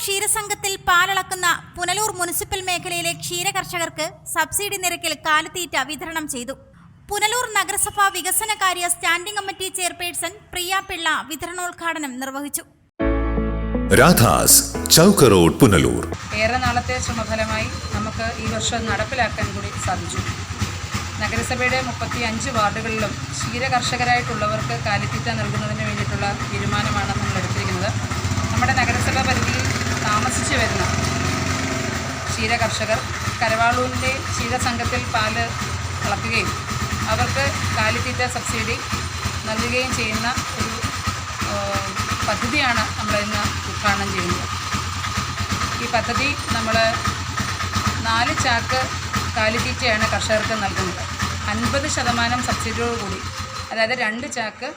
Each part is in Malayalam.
ക്ഷീരസംഘത്തിൽ പാലളക്കുന്ന പുനലൂർ മുനിസിപ്പൽ മേഖലയിലെ ക്ഷീര കർഷകർക്ക് സബ്സിഡി നിരക്കിൽ കാലിത്തീറ്റ വിതരണം ചെയ്തു. പുനലൂർ നഗരസഭാ വികസനകാര്യ standing committee chairperson Priya Pillai വിതരണോദ്ഘാടനം നിർവഹിച്ചു. രാധാസ് ചൗക്ക് റോഡ് പുനലൂർ. ഏറെ നാളത്തെ ശ്രമഫലമായി നമുക്ക് ഈ വർഷം നടപ്പിലാക്കാൻ കൂടി സാധിച്ചു. നഗരസഭയുടെ മുപ്പത്തി അഞ്ച് വാർഡുകളിലും ക്ഷീരകർഷകരായിട്ടുള്ളവർക്ക് കാലിത്തീറ്റ നൽകുന്നതിന് വേണ്ടിയിട്ടുള്ള തീരുമാനമാണ് നമ്മൾ എടുത്തിരിക്കുന്നത്. നമ്മുടെ നഗരസഭാ പരിധിയിൽ താമസിച്ചു വരുന്ന. ക്ഷീര കർഷകർ കരവാളൂരിന്റെ ക്ഷീരസംഘത്തിൽ പാൽ കളക്കുകയും അവർക്ക് കാലിത്തീറ്റ സബ്സിഡി നൽകുകയും ചെയ്യുന്ന ഒരു പദ്ധതിയാണ് നമ്മൾ ഇന്ന് ഉദ്ഘാടനം ചെയ്യുന്നത്. ഈ പദ്ധതി നമ്മൾ നാല് ചാക്ക് കാലിത്തീറ്റയാണ് കർഷകർക്ക് നൽകുന്നത്. അൻപത് ശതമാനം സബ്സിഡിയോടുകൂടി അതായത് രണ്ട് ചാക്ക്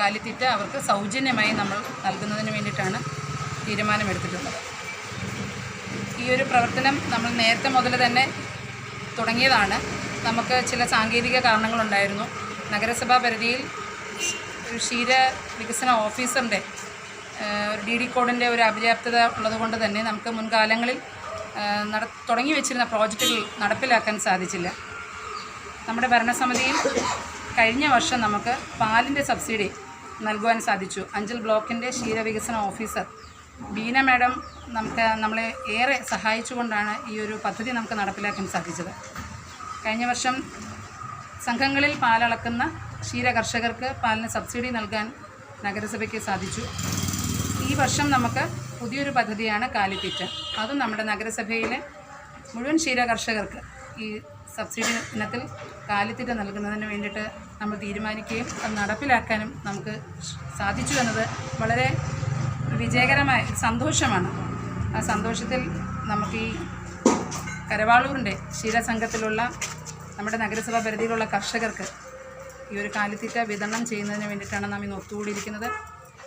കാലിത്തീറ്റ അവർക്ക് സൗജന്യമായി നമ്മൾ നൽകുന്നതിന് വേണ്ടിയിട്ടാണ് തീരുമാനമെടുത്തിട്ടുള്ളത്. ഈ ഒരു പ്രവർത്തനം നമ്മൾ നേരത്തെ മുതൽ തന്നെ തുടങ്ങിയതാണ്. നമുക്ക് ചില സാങ്കേതിക കാരണങ്ങളുണ്ടായിരുന്നു. നഗരസഭാ പരിധിയിൽ ക്ഷീര വികസന ഓഫീസറിന്റെ ഡി ഡി കോഡിന്റെ ഒരു അപര്യാപ്തത ഉള്ളതുകൊണ്ട് തന്നെ നമുക്ക് മുൻകാലങ്ങളിൽ നട തുടങ്ങി വെച്ചിരുന്ന പ്രോജക്റ്റുകൾ നടപ്പിലാക്കാൻ സാധിച്ചില്ല. നമ്മുടെ ഭരണസമിതിയിൽ കഴിഞ്ഞ വർഷം നമുക്ക് പാലിന്റെ സബ്സിഡി നൽകുവാൻ സാധിച്ചു. അഞ്ചൽ ബ്ലോക്കിന്റെ ക്ഷീരവികസന ഓഫീസർ ബീന മാഡം നമുക്ക് നമ്മളെ ഏറെ സഹായിച്ചുകൊണ്ടാണ് ഈ ഒരു പദ്ധതി നമുക്ക് നടപ്പിലാക്കാൻ സാധിച്ചത്. കഴിഞ്ഞ വർഷം സംഘങ്ങളിൽ പാലളക്കുന്ന ക്ഷീര കർഷകർക്ക് പാലിന് സബ്സിഡി നൽകാൻ നഗരസഭയ്ക്ക് സാധിച്ചു. ഈ വർഷം നമുക്ക് പുതിയൊരു പദ്ധതിയാണ് കാലിത്തീറ്റ. അതും നമ്മുടെ നഗരസഭയിലെ മുഴുവൻ ക്ഷീര കർഷകർക്ക് ഈ സബ്സിഡി ഇനത്തിൽ കാലിത്തീറ്റ നൽകുന്നതിന് വേണ്ടിയിട്ട് നമ്മൾ തീരുമാനിക്കുകയും അത് നടപ്പിലാക്കാനും നമുക്ക് സാധിച്ചു എന്നത് വളരെ വിജയകരമായ സന്തോഷമാണ്. ആ സന്തോഷത്തിൽ നമുക്ക് ഈ കരവാളൂരിന്റെ ക്ഷീരസംഘത്തിലുള്ള നമ്മുടെ നഗരസഭാ പരിധിയിലുള്ള കർഷകർക്ക് ഈ ഒരു കാലിത്തീറ്റ വിതരണം ചെയ്യുന്നതിന് വേണ്ടിയിട്ടാണ് നാം ഇന്ന് ഒത്തുകൂടിയിരിക്കുന്നത്.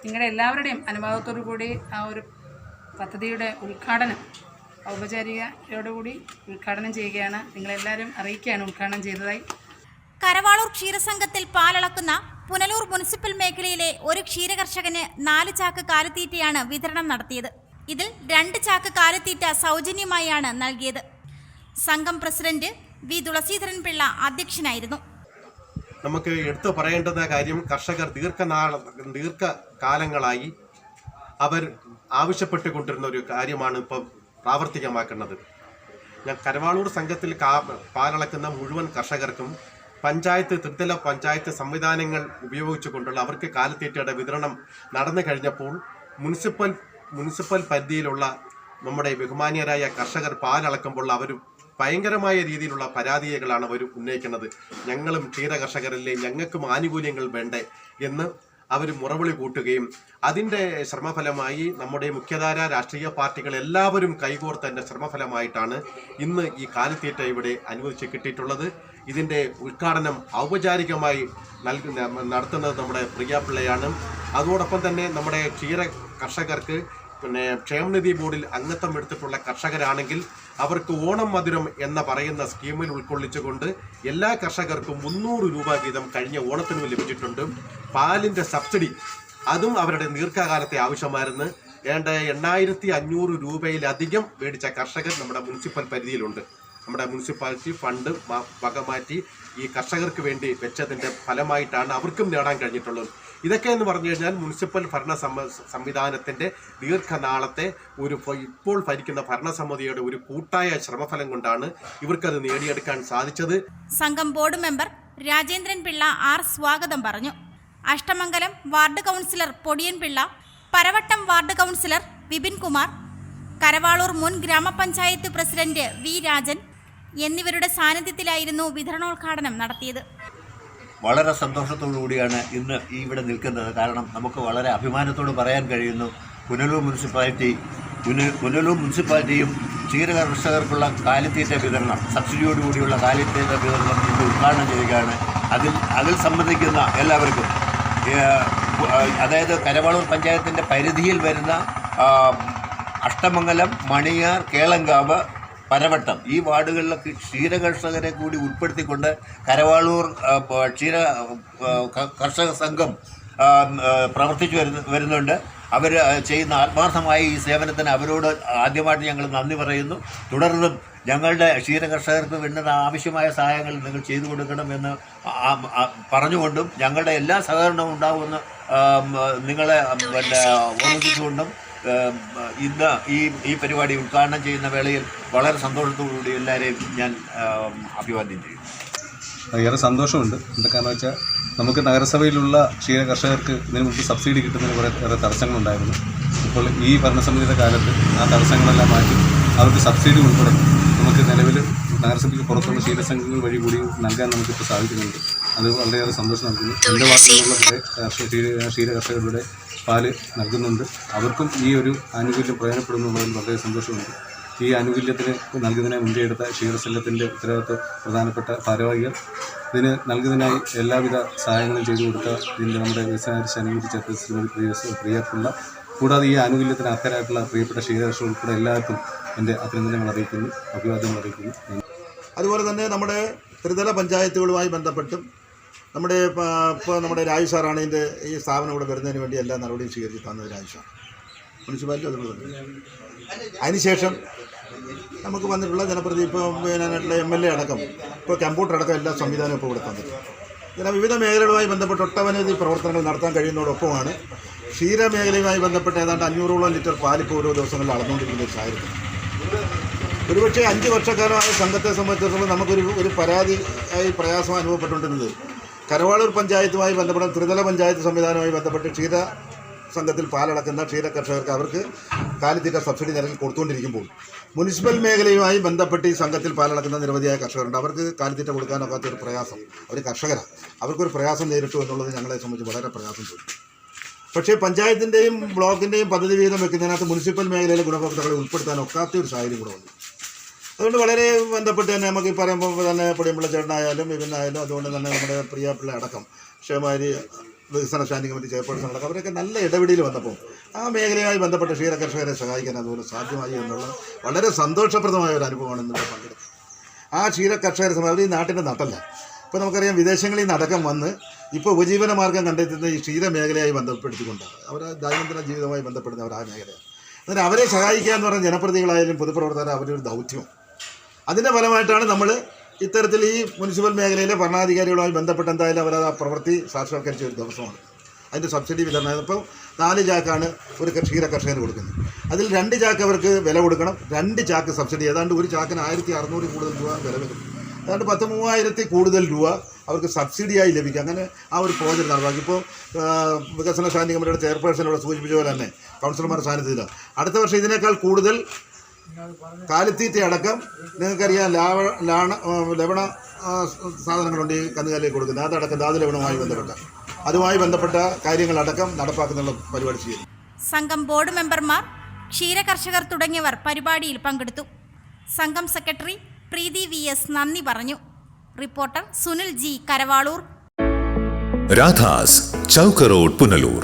നിങ്ങളുടെ എല്ലാവരുടെയും അനുഭവത്തോടു കൂടി ആ ഒരു പദ്ധതിയുടെ ഉദ്ഘാടനം ഔപചാരികയോടുകൂടി ഉദ്ഘാടനം ചെയ്യുകയാണ്. നിങ്ങളെല്ലാവരും അറിയിക്കുകയാണ് ഉദ്ഘാടനം ചെയ്തതായി. കരവാളൂർ ക്ഷീരസംഘത്തിൽ പാലളക്കുന്ന പുനലൂർ മുനിസിപ്പൽ മേഖലയിലെ ഒരു ക്ഷീരകർഷകന് നാല് ചാക്ക് കാലിത്തീറ്റയാണ് വിതരണം നടത്തിയത്. ഇതിൽ രണ്ട് ചാക്ക് കാലിത്തീറ്റ സൗജന്യമായാണ് നൽകിയത്. സംഘം പ്രസിഡന്റ് വി തുളസീധരൻ പിള്ള അധ്യക്ഷനായിരുന്നു. നമുക്ക് എടുത്തു പറയേണ്ടുന്ന കാര്യം കർഷകർ ദീർഘനാൾ ദീർഘകാലങ്ങളായി അവർ ആവശ്യപ്പെട്ടുകൊണ്ടിരുന്ന ഒരു കാര്യമാണ് ഇപ്പം പ്രാവർത്തികമാക്കുന്നത്. ഞാൻ കരവാളൂർ സംഘത്തിൽ പാലളക്കുന്ന മുഴുവൻ കർഷകർക്കും പഞ്ചായത്ത് ത്രിതല പഞ്ചായത്ത് സംവിധാനങ്ങൾ ഉപയോഗിച്ചുകൊണ്ടുള്ള അവർക്ക് കാലത്തീറ്റയുടെ വിതരണം നടന്നു കഴിഞ്ഞപ്പോൾ മുനിസിപ്പൽ മുനിസിപ്പൽ പരിധിയിലുള്ള നമ്മുടെ ബഹുമാനീയരായ കർഷകർ പാലളക്കുമ്പോൾ അവർ ഭയങ്കരമായ രീതിയിലുള്ള പരാതികളാണ് അവർ ഉന്നയിക്കുന്നത്. ഞങ്ങളും ക്ഷീര കർഷകരല്ലേ ഞങ്ങൾക്കും ആനുകൂല്യങ്ങൾ വേണ്ടേ എന്ന് അവർ മുറവിളി കൂട്ടുകയും അതിന്റെ ശ്രമഫലമായി നമ്മുടെ മുഖ്യധാര രാഷ്ട്രീയ പാർട്ടികൾ എല്ലാവരും കൈകോർത്തതിന്റെ ശ്രമഫലമായിട്ടാണ് ഇന്ന് ഈ കാലിത്തീറ്റ ഇവിടെ അനുവദിച്ച് കിട്ടിയിട്ടുള്ളത്. ഇതിന്റെ ഉദ്ഘാടനം ഔപചാരികമായി നൽകുന്ന നടത്തുന്നത് നമ്മുടെ പ്രിയപിള്ളയാണ് അതോടൊപ്പം തന്നെ നമ്മുടെ ക്ഷീര കർഷകർക്ക് പിന്നെ ക്ഷേമനിധി ബോർഡിൽ അംഗത്വം എടുത്തിട്ടുള്ള കർഷകരാണെങ്കിൽ അവർക്ക് ഓണം മധുരം എന്ന പറയുന്ന സ്കീമിൽ ഉൾക്കൊള്ളിച്ചുകൊണ്ട് എല്ലാ കർഷകർക്കും മുന്നൂറ് രൂപ വീതം കഴിഞ്ഞ ഓണത്തിനും ലഭിച്ചിട്ടുണ്ട്. പാലിന്റെ സബ്സിഡി അതും അവരുടെ ദീർഘകാലത്തെ ആവശ്യമായിരുന്നു. ഏണ്ട എണ്ണായിരത്തി അഞ്ഞൂറ് രൂപയിലധികം മേടിച്ച കർഷകർ നമ്മുടെ മുനിസിപ്പൽ പരിധിയിലുണ്ട്. നമ്മുടെ മുനിസിപ്പാലിറ്റി ഫണ്ട് വകമാറ്റി ഈ കർഷകർക്ക് വേണ്ടി വെച്ചതിന്റെ ഫലമായിട്ടാണ് അവർക്കും നേടാൻ കഴിഞ്ഞിട്ടുള്ളത്. ഇതൊക്കെ എന്ന് പറഞ്ഞു കഴിഞ്ഞാൽ മുനിസിപ്പൽ ഭരണ സംവിധാനത്തിന്റെ ദീർഘനാളത്തെ ഒരു ഇപ്പോൾ ഭരിക്കുന്ന ഭരണസമിതിയുടെ ഒരു കൂട്ടായ ശ്രമഫലം കൊണ്ടാണ് ഇവർക്കത് നേടിയെടുക്കാൻ സാധിച്ചത്. സംഘം board member Rajendran Pillai R സ്വാഗതം പറഞ്ഞു. Ashtamangalam ward councillor Podiyan Pillai Paravattam ward councillor Vipin Kumar Karavalur മുൻ ഗ്രാമപഞ്ചായത്ത് പ്രസിഡന്റ് വി രാജൻ എന്നിവരുടെ സാന്നിധ്യത്തിലായിരുന്നു വിതരണോദ്ഘാടനം നടത്തിയത്. വളരെ സന്തോഷത്തോടു കൂടിയാണ് ഇന്ന് ഈ ഇവിടെ നിൽക്കുന്നത്. കാരണം നമുക്ക് വളരെ അഭിമാനത്തോട് പറയാൻ കഴിയുന്നു പുനലൂർ മുനിസിപ്പാലിറ്റി പുന- പുനലൂർ മുനിസിപ്പാലിറ്റിയും ക്ഷീര കർഷകർക്കുള്ള കാലിത്തീറ്റ വിതരണം സബ്സിഡിയോടുകൂടിയുള്ള കാലിത്തീറ്റ വിതരണം ഇന്ന് ഉദ്ഘാടനം ചെയ്യുകയാണ്. അതിൽ അതിൽ സംബന്ധിക്കുന്ന എല്ലാവർക്കും അതായത് കരവാളൂർ പഞ്ചായത്തിന്റെ പരിധിയിൽ വരുന്ന അഷ്ടമംഗലം മണിയാർ കേളങ്കാവ് പരവട്ടം. ഈ വാർഡുകളിലൊക്കെ ക്ഷീരകർഷകരെ കൂടി ഉൾപ്പെടുത്തിക്കൊണ്ട് കരവാളൂർ ക്ഷീര കർഷക സംഘം പ്രവർത്തിച്ചു വരുന്ന വരുന്നുണ്ട്. അവർ ചെയ്യുന്ന ആത്മാർത്ഥമായ ഈ സേവനത്തിന് അവരോട് ആദ്യമായിട്ട് ഞങ്ങൾ നന്ദി പറയുന്നു. തുടർന്നും ഞങ്ങളുടെ ക്ഷീരകർഷകർക്ക് വേണ്ടുന്ന ആവശ്യമായ സഹായങ്ങൾ നിങ്ങൾ ചെയ്തു കൊടുക്കണമെന്ന് പറഞ്ഞുകൊണ്ടും ഞങ്ങളുടെ എല്ലാ സഹകരണവും ഉണ്ടാവുമെന്ന് നിങ്ങളെ പിന്നെ ഓർമ്മിപ്പിച്ചുകൊണ്ടും ഇന്ന് ഈ ഈ പരിപാടി ഉദ്ഘാടനം ചെയ്യുന്ന വേളയിൽ വളരെ സന്തോഷത്തോടുകൂടി എല്ലാവരെയും ഞാൻ അഭിവാദ്യം ചെയ്യുന്നു. ഏറെ സന്തോഷമുണ്ട്. എന്താ കാരണം വെച്ചാൽ നമുക്ക് നഗരസഭയിലുള്ള ക്ഷീര കർഷകർക്ക് ഇതിനു മുമ്പ് സബ്സിഡി കിട്ടുന്നതിന് കുറേ ഏറെ തടസ്സങ്ങളുണ്ടായിരുന്നു. ഇപ്പോൾ ഈ ഭരണസമിതിയുടെ കാലത്ത് ആ തടസ്സങ്ങളെല്ലാം മാറ്റി അവർക്ക് സബ്സിഡി ഉൾപ്പെടെ നമുക്ക് നിലവിൽ നഗരസഭയ്ക്ക് പുറത്തുള്ള ശീലസംഘങ്ങൾ വഴി കൂടി നൽകാൻ നമുക്കിപ്പോൾ സാധിക്കുന്നുണ്ട്. അത് വളരെയേറെ സന്തോഷം നൽകുന്നു. എന്റെ കർഷക ക്ഷീര കർഷകരുടെ പാൽ നൽകുന്നുണ്ട്. അവർക്കും ഈ ഒരു ആനുകൂല്യം പ്രയോജനപ്പെടുന്നുള്ളതിൽ വളരെ സന്തോഷമുണ്ട്. ഈ ആനുകൂല്യത്തിന് നൽകുന്നതിനെ മുൻകൈയെടുത്ത ക്ഷീരസംഘത്തിന്റെ ഉത്തരവാദിത്വ പ്രധാനപ്പെട്ട ഭാരവാഹികൾ ഇതിന് നൽകുന്നതിനായി എല്ലാവിധ സഹായങ്ങളും ചെയ്തു കൊടുത്ത ഇതിന്റെ നമ്മുടെ വ്യവസായ അനുകൂലിച്ച ശ്രീമതി പ്രിയ പ്രിയർക്കുള്ള കൂടാതെ ഈ ആനുകൂല്യത്തിന് അർഹരായിട്ടുള്ള പ്രിയപ്പെട്ട ക്ഷീരകർഷകർ ഉൾപ്പെടെ എല്ലാവർക്കും എന്റെ അഭിനന്ദനങ്ങൾ അറിയിക്കുന്നു. അഭിവാദ്യങ്ങൾ അറിയിക്കുന്നു. അതുപോലെ തന്നെ നമ്മുടെ ത്രിതല പഞ്ചായത്തുകളുമായി ബന്ധപ്പെട്ടും നമ്മുടെ ഇപ്പോൾ നമ്മുടെ രാജു സാറാണ് ഇതിന്റെ ഈ സ്ഥാപനം ഇവിടെ വരുന്നതിന് വേണ്ടി എല്ലാ നടപടിയും സ്വീകരിച്ച് തന്നത് രാജു സാർ. മുനിസിപ്പാലിറ്റി അതുപോലെ അതിനുശേഷം നമുക്ക് വന്നിട്ടുള്ള ജനപ്രതി ഇപ്പോൾ പിന്നെ എം എൽ എ അടക്കം ഇപ്പോൾ കമ്പ്യൂട്ടർ അടക്കം എല്ലാ സംവിധാനവും ഇപ്പോൾ ഇവിടെ തന്നിട്ടുണ്ട്. ഇങ്ങനെ വിവിധ മേഖലകളുമായി ബന്ധപ്പെട്ട് ഒട്ടനവധി പ്രവർത്തനങ്ങൾ നടത്താൻ കഴിയുന്നതോടൊപ്പമാണ് ക്ഷീരമേഖലയുമായി ബന്ധപ്പെട്ട് ഏതാണ്ട് അഞ്ഞൂറോളം ലിറ്റർ പാലിപ്പോൾ ഓരോ ദിവസങ്ങളിൽ അളന്നുകൊണ്ടിരിക്കുന്ന സാഹചര്യം. ഒരുപക്ഷെ അഞ്ച് വർഷക്കാലമായ സംഘത്തെ സംബന്ധിച്ചിടത്തോളം നമുക്കൊരു ഒരു പരാതി ആയി പ്രയാസം അനുഭവപ്പെട്ടുകൊണ്ടിരുന്നത്. കരവാളൂർ പഞ്ചായത്തുമായി ബന്ധപ്പെട്ട ത്രിതല പഞ്ചായത്ത് സംവിധാനവുമായി ബന്ധപ്പെട്ട് ക്ഷീര സംഘത്തിൽ പാലടക്കുന്ന ക്ഷീര കർഷകർക്ക് അവർക്ക് കാലിത്തീറ്റ സബ്സിഡി നിരക്കിൽ കൊടുത്തുകൊണ്ടിരിക്കുമ്പോൾ മുനിസിപ്പൽ മേഖലയുമായി ബന്ധപ്പെട്ട് ഈ സംഘത്തിൽ പാലടക്കുന്ന നിരവധിയായ കർഷകരുണ്ട്. അവർക്ക് കാലിത്തീറ്റ കൊടുക്കാനൊക്കാത്ത ഒരു പ്രയാസം. അവർ കർഷകരാണ് അവർക്കൊരു പ്രയാസം നേരിട്ടു എന്നുള്ളത് ഞങ്ങളെ സംബന്ധിച്ച് വളരെ പ്രയാസം തോന്നി. പക്ഷേ പഞ്ചായത്തിന്റെയും ബ്ലോക്കിന്റെയും പദ്ധതി വിഹിതം വെക്കുന്നതിനകത്ത് മുനിസിപ്പൽ മേഖലയിലെ ഗുണഭോക്താക്കളെ ഉൾപ്പെടുത്താൻ ഒക്കാത്ത ഒരു സാഹചര്യം കൂടെ വന്നു. അതുകൊണ്ട് വളരെ ബന്ധപ്പെട്ട് തന്നെ നമുക്ക് പറയുമ്പോൾ തന്നെ പൊടിയമ്പിള്ള ചേട്ടനായാലും വിപിനായാലും അതുകൊണ്ട് തന്നെ നമ്മുടെ പ്രിയപ്പിള്ള അടക്കം ക്ഷേമാരി വികസന സ്റ്റാൻഡിംഗ് കമ്മിറ്റി ചെയർപേഴ്സൺ അടക്കം. അവരൊക്കെ നല്ല ഇടപെടിയിൽ വന്നപ്പോൾ ആ മേഖലയുമായി ബന്ധപ്പെട്ട ക്ഷീര കർഷകരെ സഹായിക്കാൻ അതുപോലെ സാധ്യമായി എന്നുള്ള വളരെ സന്തോഷപ്രദമായ ഒരു അനുഭവമാണ് ഇന്നിവിടെ പങ്കെടുക്കുന്നത്. ആ ക്ഷീര കർഷകരെ സംബന്ധിച്ച് ഈ നാട്ടിന്റെ നട്ടല്ല. ഇപ്പോൾ നമുക്കറിയാം വിദേശങ്ങളിൽ അടക്കം വന്ന് ഇപ്പോൾ ഉപജീവന മാർഗം കണ്ടെത്തുന്ന ഈ ക്ഷീര മേഖലയായി ബന്ധപ്പെടുത്തിക്കൊണ്ടാണ് അവർ ദൈനംദിന ജീവിതവുമായി ബന്ധപ്പെടുന്ന അവർ ആ മേഖലയാണ്. എന്നിട്ട് അവരെ സഹായിക്കുക എന്ന് പറഞ്ഞ ജനപ്രതികളായാലും പൊതുപ്രവർത്തകർ അവരൊരു ദൗത്യം. അതിന്റെ ഫലമായിട്ടാണ് നമ്മൾ ഇത്തരത്തിൽ ഈ മുനിസിപ്പൽ മേഖലയിലെ ഭരണാധികാരികളുമായി ബന്ധപ്പെട്ട് എന്തായാലും അവർ ആ പ്രവൃത്തി സാക്ഷാത്കരിച്ച ഒരു ദിവസമാണ്. അതിന്റെ സബ്സിഡി വിതരണം. ഇപ്പോൾ നാല് ചാക്കാണ് ഒരു ക്ഷീര കർഷകന് കൊടുക്കുന്നത്. അതിൽ രണ്ട് ചാക്ക് അവർക്ക് വില കൊടുക്കണം. രണ്ട് ചാക്ക് സബ്സിഡി. ഏതാണ്ട് ഒരു ചാക്കിന് ആയിരത്തി അറുന്നൂറ് കൂടുതൽ രൂപ വില വരും. ഏതാണ്ട് പത്ത് മൂവായിരത്തി കൂടുതൽ രൂപ അവർക്ക് സബ്സിഡിയായി ലഭിക്കും. അങ്ങനെ ആ ഒരു പ്രോജക്റ്റ് നടപ്പാക്കി. ഇപ്പോൾ വികസന ശാന്തി കമ്മിറ്റിയുടെ ചെയർപേഴ്സൺ ഇവിടെ സൂചിപ്പിച്ച പോലെ തന്നെ കൗൺസിലർമാരുടെ സാന്നിധ്യത്തിൽ അടുത്ത വർഷം ഇതിനേക്കാൾ കൂടുതൽ കാലിത്തീറ്റ അടക്കം നിങ്ങൾക്കറിയാം ലാവ ലാണ ലവണ സാധനങ്ങളുണ്ട് ഈ കന്നുകാലിയിൽ കൊടുക്കുന്നത്. അതടക്കം ധാതു ലവണവുമായി ബന്ധപ്പെട്ട അതുമായി ബന്ധപ്പെട്ട കാര്യങ്ങളടക്കം നടപ്പാക്കുന്ന പരിപാടി ചെയ്യുന്നു. സംഘം ബോർഡ് മെമ്പർമാർ ക്ഷീരകർഷകർ തുടങ്ങിയവർ പരിപാടിയിൽ പങ്കെടുത്തു. സംഘം സെക്രട്ടറി പ്രീതി വി എസ് നന്ദി പറഞ്ഞു. Reporter Sunil G Karavalur. Radhas ചൗക്കറോഡ് Punalur.